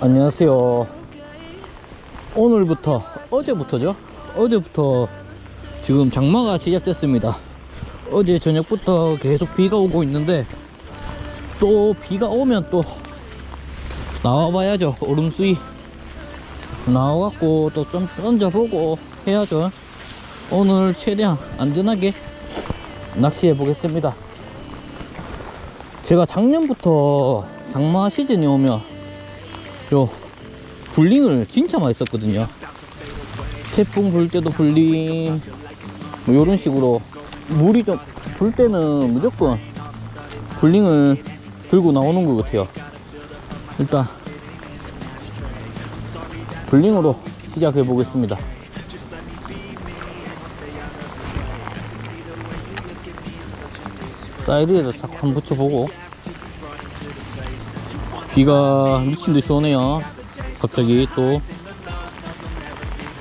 안녕하세요. 오늘부터, 어제부터죠? 어제부터 지금 장마가 시작됐습니다. 어제 저녁부터 계속 비가 오고 있는데, 또 비가 오면 또 나와봐야죠. 얼음수위. 나와갖고 또 좀 던져보고 해야죠. 오늘 최대한 안전하게 낚시해 보겠습니다. 제가 작년부터 장마 시즌이 오면 요 불링을 진짜 많이 썼거든요. 태풍 불 때도 불링 뭐 이런 식으로 물이 좀 불 때는 무조건 불링을 들고 나오는 것 같아요. 일단 불링으로 시작해 보겠습니다. 사이드에도 딱 한 붙여보고 비가 미친 듯이 오네요. 갑자기 또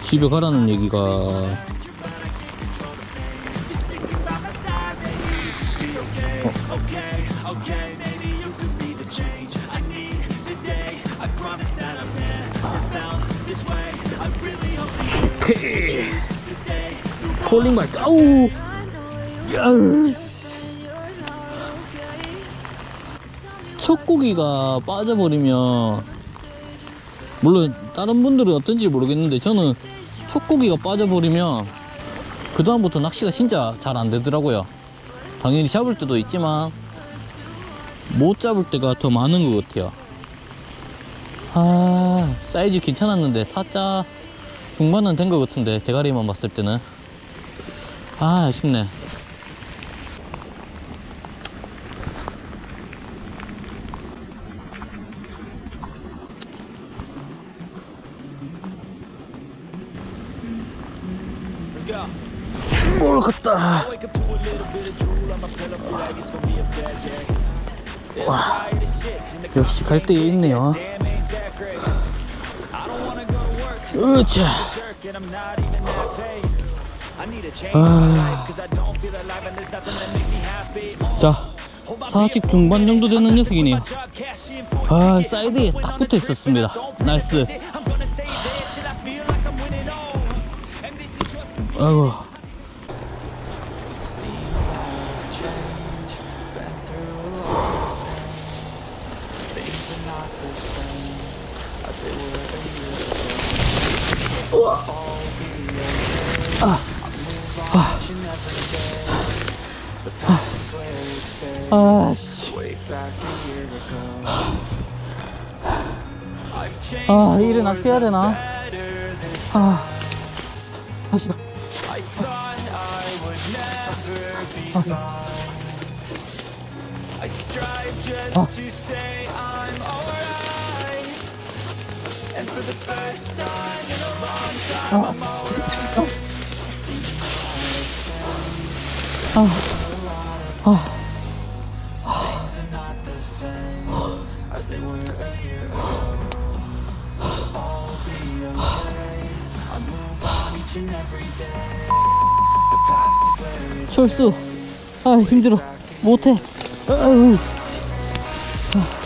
집에 가라는 얘기가 오케이. 콜링 발 아우 야 첫 고기가 빠져버리면 물론 다른 분들은 어떤지 모르겠는데 저는 첫 고기가 빠져버리면 그 다음부터 낚시가 진짜 잘 안 되더라고요. 당연히 잡을 때도 있지만 못 잡을 때가 더 많은 것 같아요. 아 사이즈 괜찮았는데 사자 중반은 된 것 같은데 대가리만 봤을 때는 아 아쉽네. And there's nothing that makes me happy. Uh, 자, 40 중반 정도 되는 녀석이네요. 아, 사이드에 딱 붙어 있었습니다. 나이스. 아이고. 아, 아, 일은 낚시해야 되나? 아, 다시. I thought I would never be fine. I strive just Oh. to say I'm alright. And for the first time in a long time, I'm alright. 아, 아, Things are not the same as they were a year ago. All be okay. 철수 아 힘들어 못해 아유. 아.